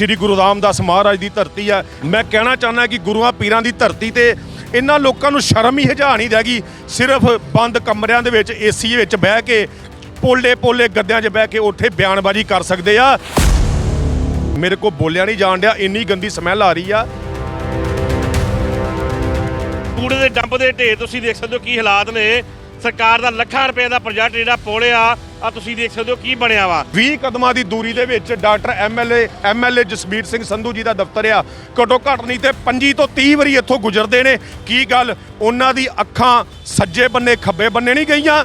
ਸ੍ਰੀ ਗੁਰੂ ਰਾਮਦਾਸ ਮਹਾਰਾਜ ਦੀ ਧਰਤੀ ਆ। ਮੈਂ ਕਹਿਣਾ ਚਾਹੁੰਦਾ ਕਿ ਗੁਰੂਆਂ ਪੀਰਾਂ ਦੀ ਧਰਤੀ ਤੇ ਇਹਨਾਂ ਲੋਕਾਂ ਨੂੰ ਸ਼ਰਮ ਹੀ ਹਜਾ ਨਹੀਂ ਰਹਿ ਸਿਰਫ ਬੰਦ ਕਮਰਿਆਂ ਦੇ ਵਿੱਚ ਏਸੀ ਵਿੱਚ ਬਹਿ ਕੇ, ਪੋਲੇ ਪੋਲੇ ਗੱਦਿਆਂ 'ਚ ਬਹਿ ਕੇ ਉੱਥੇ ਬਿਆਨਬਾਜ਼ੀ ਕਰ ਸਕਦੇ ਆ। ਮੇਰੇ ਕੋ ਬੋਲਿਆ ਨਹੀਂ ਜਾਣ ਡਿਆ, ਇੰਨੀ ਗੰਦੀ ਸਮੈਲ ਆ ਰਹੀ ਆ। ਕੂੜੇ ਦੇ ਡੰਪ ਦੇ ਢੇਰ ਤੁਸੀਂ ਦੇਖ ਸਕਦੇ ਹੋ ਕੀ ਹਾਲਾਤ ਨੇ। ਸਰਕਾਰ ਦਾ ਲੱਖਾਂ ਰੁਪਏ ਦਾ ਪ੍ਰੋਜੈਕਟ ਜਿਹੜਾ ਪੋਲਿਆ ਆ ਤੁਸੀਂ ਦੇਖ ਸਕਦੇ ਹੋ ਕੀ ਬਣਿਆ ਵਾ। 20 ਕਦਮਾਂ ਦੀ ਦੂਰੀ ਦੇ ਵਿੱਚ doctor MLA MLA Jasbir Singh Sandhu ji ਦਾ ਦਫ਼ਤਰ ਆ। ਘੱਟੋ ਘੱਟ ਨਹੀਂ ਤੇ 25 ਤੋਂ 30 ਵਾਰੀ ਇੱਥੋਂ ਗੁਜ਼ਰਦੇ ਨੇ। ਕੀ ਗੱਲ? ਉਹਨਾਂ ਦੀ ਅੱਖਾਂ ਸੱਜੇ ਬੰਨੇ ਖੱਬੇ ਬੰਨੇ ਨਹੀਂ ਗਈਆਂ?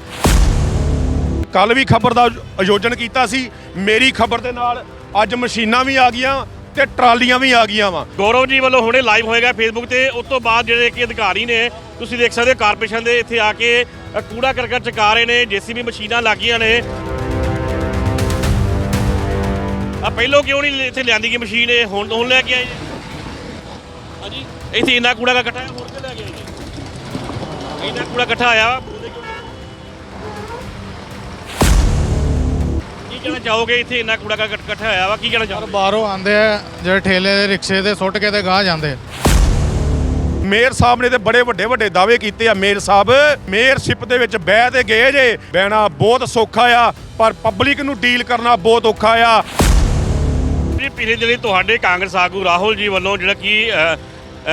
ਕੱਲ ਵੀ ਖਬਰ ਦਾ ਆਯੋਜਨ ਕੀਤਾ ਸੀ। ਮੇਰੀ ਖਬਰ ਦੇ ਨਾਲ ਅੱਜ ਮਸ਼ੀਨਾਂ ਵੀ ਆ ਗਈਆਂ ਤੇ ਟਰਾਲੀਆਂ ਵੀ ਆ ਗਈਆਂ ਵਾ। ਗੌਰਵ ਜੀ ਵੱਲੋਂ ਹੁਣੇ ਲਾਈਵ ਹੋਏਗਾ ਫੇਸਬੁੱਕ ਤੇ। ਉਸ ਤੋਂ ਬਾਅਦ ਜਿਹੜੇ ਕਿ ਅਧਿਕਾਰੀ ਨੇ ਤੁਸੀਂ ਦੇਖ ਸਕਦੇ ਹੋ ਕਾਰਪੋਰੇਸ਼ਨ ਦੇ ਇੱਥੇ ਆ ਕੇ ਕੂੜਾ ਕਰਕਟ ਚਕਾ ਰਹੇ ਨੇ, ਜੀਸੀਬੀ ਮਸ਼ੀਨਾਂ ਲੱਗੀਆਂ ਨੇ। ਆ ਪਹਿਲੋਂ ਕਿਉਂ ਨਹੀਂ ਇੱਥੇ ਲਿਆਂਦੀ ਗਈ ਮਸ਼ੀਨ, ਇਹ ਹੁਣ ਹੁਣ ਲੈ ਕੇ ਆਏ ਜੀ ਹਾਂਜੀ। ਇੱਥੇ ਇੰਨਾ ਕੂੜਾ ਇਕੱਠਾ ਹੈ ਹੋਰ ਕਿਉਂ ਲੈ ਕੇ ਆਏ ਜੀ ਇੰਨਾ ਕੂੜਾ ਇਕੱਠਾ ਆਇਆ ਕੀ ਕਹਿਣਾ ਚਾਹੋਗੇ ਇੱਥੇ ਇੰਨਾ ਕੂੜਾ ਇਕੱਠਾ ਹੋਇਆ ਵਾ, ਕੀ ਕਹਿਣਾ ਚਾਹੋਗੇ? ਬਾਹਰੋਂ ਆਉਂਦੇ ਆ, ਜਿਹੜੇ ਠੇਲੇ ਦੇ ਰਿਕਸ਼ੇ ਦੇ ਸੁੱਟ ਕੇ ਤੇ ਗਾਹ ਜਾਂਦੇ ਮੇਅਰ ਸਾਹਿਬ ਨੇ ਤੇ ਬੜੇ ਵੱਡੇ ਵੱਡੇ ਦਾਅਵੇ ਕੀਤੇ ਆ ਮੇਅਰ ਸਾਹਿਬ। ਮੇਅਰਸ਼ਿਪ ਦੇ ਵਿੱਚ ਬਹਿ ਤੇ ਗਏ ਜੇ। ਬਹਿਣਾ ਬਹੁਤ ਸੌਖਾ ਆ ਪਰ ਪਬਲਿਕ ਨੂੰ ਡੀਲ ਕਰਨਾ ਬਹੁਤ ਔਖਾ ਆ। ਜੀ ਪਿਛਲੇ ਦਿਨੀ ਤੁਹਾਡੇ ਕਾਂਗਰਸ ਆਗੂ ਰਾਹੁਲ ਜੀ ਵੱਲੋਂ ਜਿਹੜਾ ਕਿ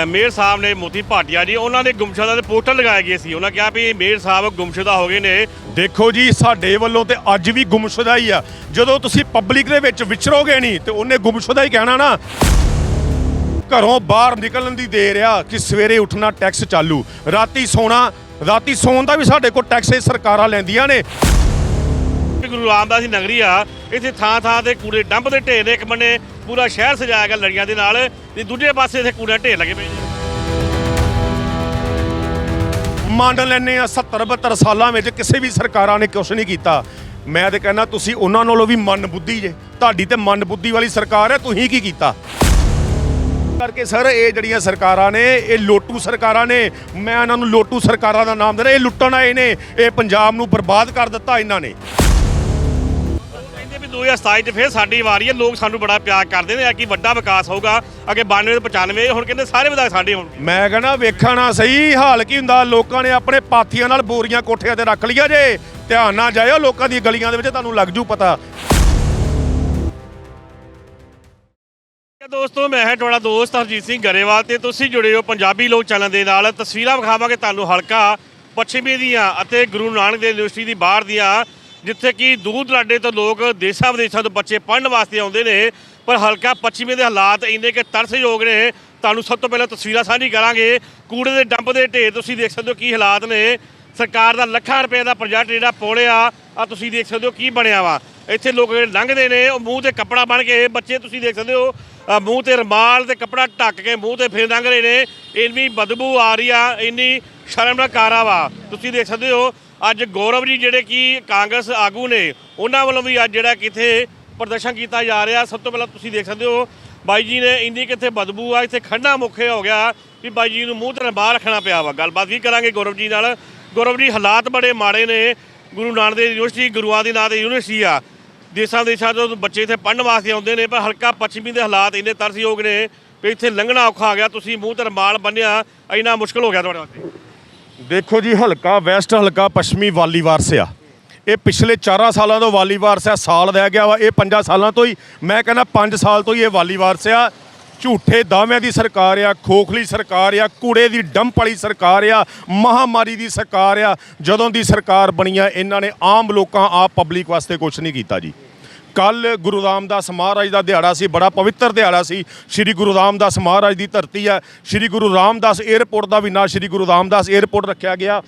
ਮੇਅਰ ਸਾਹਿਬ ਨੇ ਮੋਤੀ ਭਾਟੀਆ ਜੀ ਉਹਨਾਂ ਦੇ ਗੁੰਮਸ਼ੁਦਾ ਦੇ ਪੋਸਟਰ ਲਗਾਏ ਗਏ ਸੀ। ਉਹਨਾਂ ਕਿਹਾ ਵੀ ਮੇਅਰ ਸਾਹਿਬ ਗੁੰਮਸ਼ੁਦਾ ਹੋ ਗਏ ਨੇ। ਦੇਖੋ ਜੀ ਸਾਡੇ ਵੱਲੋਂ ਤੇ ਅੱਜ ਵੀ ਗੁੰਮਸ਼ੁਦਾ ਹੀ ਆ। ਜਦੋਂ ਤੁਸੀਂ ਪਬਲਿਕ ਦੇ ਵਿੱਚ ਵਿਚਰੋਗੇ ਨਹੀਂ ਤੇ ਉਹਨੇ ਗੁੰਮਸ਼ੁਦਾ ਹੀ ਕਹਿਣਾ ਨਾ। ਘਰੋਂ ਬਾਹਰ ਨਿਕਲਣ ਦੀ ਦੇਰ ਆ ਕਿ ਸਵੇਰੇ ਉੱਠਣਾ ਟੈਕਸ ਚਾਲੂ। ਰਾਤੀ ਸੌਣਾ ਰਾਤੀ ਸੌਣ ਦਾ ਵੀ ਸਾਡੇ ਕੋਲ ਟੈਕਸ ਇਹ ਸਰਕਾਰਾਂ ਲੈਂਦੀਆਂ ਨੇ। ਗੁਰੂ ਰਾਮਦਾਸ ਦੀ ਨਗਰੀ ਆ ਇੱਥੇ ਥਾਂ ਥਾਂ ਤੇ ਕੂੜੇ ਡੰਪ ਦੇ ਢੇਰ ਨੇ ਇੱਕ ਬੰਨੇ ਪੂਰਾ ਸ਼ਹਿਰ ਸਜਾਇਆ ਗਿਆ ਲੜੀਆਂ ਦੇ ਨਾਲ ਤੇ ਦੂਜੇ ਪਾਸੇ ਇੱਥੇ ਕੂੜੇ ਢੇਰ ਲੱਗੇ ਪਏ ਨੇ। ਮੰਨ ਲੈਨੇ ਆ 70 72 ਸਾਲਾਂ ਵਿੱਚ ਕਿਸੇ ਵੀ ਸਰਕਾਰਾਂ ਨੇ ਕੁਛ ਨਹੀਂ ਕੀਤਾ। ਮੈਂ ਤੇ ਕਹਿੰਦਾ ਤੁਸੀਂ ਉਹਨਾਂ ਨਾਲੋਂ ਵੀ ਮਨ ਬੁੱਧੀ ਜੇ। ਤੁਹਾਡੀ ਤੇ ਮਨ ਬੁੱਧੀ ਵਾਲੀ ਸਰਕਾਰ ਹੈ ਤੁਸੀਂ ਕੀ ਕੀਤਾ? ਕਰਕੇ ਸਰ ਇਹ ਜਿਹੜੀਆਂ ਸਰਕਾਰਾਂ ਨੇ ਇਹ ਲੋਟੂ ਸਰਕਾਰਾਂ ਨੇ ਮੈਂ ਇਹਨਾਂ ਨੂੰ ਲੋਟੂ ਸਰਕਾਰਾਂ ਦਾ ਨਾਮ ਦੇ ਰਿਹਾ ਇਹ ਲੁੱਟਣ ਆਏ ਨੇ ਇਹ ਪੰਜਾਬ ਨੂੰ ਬਰਬਾਦ ਕਰ ਦਿੱਤਾ ਇਹਨਾਂ ਨੇ। ਕਹਿੰਦੇ ਵੀ 2027 ਚ ਫਿਰ ਸਾਡੀ ਵਾਰੀ ਹੈ ਲੋਕ ਸਾਨੂੰ ਬੜਾ ਪਿਆਰ ਕਰਦੇ ਨੇ ਆ ਕਿ ਵੱਡਾ ਵਿਕਾਸ ਹੋਊਗਾ ਅੱਗੇ 92 ਤੋਂ 95 ਹੁਣ ਕਹਿੰਦੇ ਸਾਰੇ ਵਿਧਾਇਕ ਸਾਡੇ ਹੋਣਗੇ ਮੈਂ ਕਹਿੰਦਾ ਵੇਖਣਾ ਸਹੀ ਹਾਲ ਕੀ ਹੁੰਦਾ ਲੋਕਾਂ ਨੇ ਆਪਣੇ ਪਾਥੀਆਂ ਨਾਲ ਬੋਰੀਆਂ ਕੋਠਿਆਂ ਤੇ ਰੱਖ ਲਿਆ ਜੇ ਧਿਆਨ ਨਾਲ ਜਾਇਓ ਲੋਕਾਂ ਦੀ ਗਲੀਆਂ ਦੇ ਵਿੱਚ ਤੁਹਾਨੂੰ ਲੱਗ ਜੂ ਪਤਾ। ਦੋਸਤੋ, ਮੈਂ ਹਾਂ ਤੁਹਾਡਾ ਦੋਸਤ ਹਰਜੀਤ ਸਿੰਘ ਗਰੇਵਾਲ ਤੇ ਤੁਸੀਂ ਜੁੜੇ ਹੋ ਪੰਜਾਬੀ ਲੋਕ ਚੈਨਲ ਦੇ ਨਾਲ। ਤਸਵੀਰਾਂ ਵਿਖਾਵਾਂਗੇ ਤੁਹਾਨੂੰ ਹਲਕਾ ਪੱਛਮੀ ਦੀਆਂ ਅਤੇ ਗੁਰੂ ਨਾਨਕ ਦੇਵ ਯੂਨੀਵਰਸਿਟੀ ਦੀ ਬਾਹਰ ਦੀਆਂ, ਜਿੱਥੇ ਕਿ ਦੂਰ ਦਰਾਡੇ ਤੋਂ ਲੋਕ ਦੇਸ਼ਾਂ ਵਿਦੇਸ਼ਾਂ ਤੋਂ ਬੱਚੇ ਪੜ੍ਹਨ ਵਾਸਤੇ ਆਉਂਦੇ ਨੇ। ਪਰ ਹਲਕਾ ਪੱਛਮੀ ਦੇ ਹਾਲਾਤ ਇੰਨੇ ਕਿ ਤਰਸਯੋਗ ਨੇ, ਤੁਹਾਨੂੰ ਸਭ ਤੋਂ ਪਹਿਲਾਂ ਤਸਵੀਰਾਂ ਸਾਂਝੀ ਕਰਾਂਗੇ। ਕੂੜੇ ਦੇ ਡੰਪ ਦੇ ਢੇਰ ਤੁਸੀਂ ਦੇਖ ਸਕਦੇ ਹੋ ਕੀ ਹਾਲਾਤ ਨੇ। ਸਰਕਾਰ ਦਾ ਲੱਖਾਂ ਰੁਪਏ ਦਾ ਪ੍ਰੋਜੈਕਟ ਜਿਹੜਾ ਪੋਲਿਆ ਆ ਤੁਸੀਂ ਦੇਖ ਸਕਦੇ ਹੋ ਕੀ ਬਣਿਆ ਵਾ। ਇੱਥੇ ਲੋਕ ਜਿਹੜੇ ਲੰਘਦੇ ਨੇ, ਉਹ ਮੂੰਹ ਤੇ ਕੱਪੜਾ ਬਣ ਕੇ ਬੱਚੇ ਤੁਸੀਂ ਦੇਖ ਸਕਦੇ ਹੋ ਮੂੰਹ ਤੇ ਰਮਾਲ ਤੇ ਕੱਪੜਾ ਢੱਕ ਕੇ ਮੂੰਹ ਤੇ ਫੇਰ ਲੰਘ ਰਹੇ ਨੇ। ਇੰਨੀ ਬਦਬੂ ਆ ਰਹੀ ਆ, ਇੰਨੀ ਸ਼ਰਮਨਾਕ ਕਾਰਾ ਵਾ। ਤੁਸੀਂ ਦੇਖ ਸਕਦੇ ਹੋ, ਅੱਜ ਗੌਰਵ ਜੀ ਜਿਹੜੇ ਕਿ ਕਾਂਗਰਸ ਆਗੂ ਨੇ, ਉਹਨਾਂ ਵੱਲੋਂ ਵੀ ਅੱਜ ਜਿਹੜਾ ਕਿਥੇ ਪ੍ਰਦਰਸ਼ਨ ਕੀਤਾ ਜਾ ਰਿਹਾ। ਸਭ ਤੋਂ ਪਹਿਲਾਂ ਤੁਸੀਂ ਦੇਖ ਸਕਦੇ ਹੋ, ਬਾਈ ਜੀ ਨੇ ਇੰਨੀ ਕਿੱਥੇ ਬਦਬੂ ਆ, ਇੱਥੇ ਖੰਡਾ ਮੁਖੇ ਹੋ ਗਿਆ ਵੀ ਬਾਈ ਜੀ ਨੂੰ ਮੂੰਹ ਤੇ ਬਾਹਰ ਰੱਖਣਾ ਪਿਆ ਵਾ। ਗੱਲਬਾਤ ਵੀ ਕਰਾਂਗੇ ਗੌਰਵ ਜੀ ਨਾਲ। ਗੌਰਵ ਜੀ, ਹਾਲਾਤ ਬੜੇ ਮਾੜੇ ਨੇ। ਗੁਰੂ ਨਾਨਕ ਦੇਵ ਯੂਨੀਵਰਸਿਟੀ, ਗੁਰੂਆਂ ਦੇ ਨਾਂ ਤੇ ਯੂਨੀਵਰਸਿਟੀ ਆ। ਦੇਸ਼ਾਂ ਦੇਸ਼ਾਂ ਤੋਂ ਬੱਚੇ ਇੱਥੇ ਪੜ੍ਹਨ ਵਾਸਤੇ ਆਉਂਦੇ ਨੇ, ਪਰ ਹਲਕਾ ਪੱਛਮੀ ਦੇ ਹਾਲਾਤ ਇੰਨੇ ਤਰਸਯੋਗ ਨੇ ਵੀ ਇੱਥੇ ਲੰਘਣਾ ਔਖਾ ਆ ਗਿਆ, ਤੁਸੀਂ ਮੂੰਹ ਤੇ ਰਮਾਲ ਬੰਨਿਆ ਇੰਨਾ ਮੁਸ਼ਕਲ ਹੋ ਗਿਆ ਤੁਹਾਡੇ ਵਾਸਤੇ। ਦੇਖੋ ਜੀ, ਹਲਕਾ ਵੈਸਟ, ਹਲਕਾ ਪੱਛਮੀ ਵਾਲੀ ਵਾਰਸ ਇਹ ਪਿਛਲੇ 4 ਸਾਲਾਂ ਤੋਂ ਵਾਲੀ ਵਾਰਸ ਸਾਲ ਰਹਿ ਗਿਆ ਵਾ, ਇਹ 5 ਸਾਲਾਂ ਤੋਂ ਹੀ, ਮੈਂ ਕਹਿੰਦਾ 5 ਸਾਲ ਤੋਂ ਹੀ ਇਹ ਵਾਲੀ ਵਾਰਸ ਝੂਠੇ ਦਾਅਵਿਆਂ ਦੀ ਸਰਕਾਰ ਆ, ਖੋਖਲੀ ਸਰਕਾਰ ਆ, ਕੂੜੇ ਦੀ ਡੰਪ ਵਾਲੀ ਸਰਕਾਰ ਆ, ਮਹਾਮਾਰੀ ਦੀ ਸਰਕਾਰ ਆ। ਜਦੋਂ ਦੀ ਸਰਕਾਰ ਬਣੀ ਆ, ਇਹਨਾਂ ਨੇ ਆਮ ਲੋਕਾਂ, ਆਪ ਪਬਲਿਕ ਵਾਸਤੇ ਕੁਝ ਨਹੀਂ ਕੀਤਾ ਜੀ। ਕੱਲ ਗੁਰੂ ਰਾਮਦਾਸ ਮਹਾਰਾਜ ਦਾ ਦਿਹਾੜਾ ਸੀ, ਬੜਾ ਪਵਿੱਤਰ ਦਿਹਾੜਾ ਸੀ। ਸ੍ਰੀ ਗੁਰੂ ਰਾਮਦਾਸ ਮਹਾਰਾਜ ਦੀ ਧਰਤੀ ਹੈ ਸ੍ਰੀ ਗੁਰੂ ਰਾਮਦਾਸ 에ਅਰਪੋਰਟ ਦਾ ਵੀ ਨਾਂ ਸ੍ਰੀ ਗੁਰੂ ਰਾਮਦਾਸ 에ਅਰਪੋਰਟ ਰੱਖਿਆ ਗਿਆ।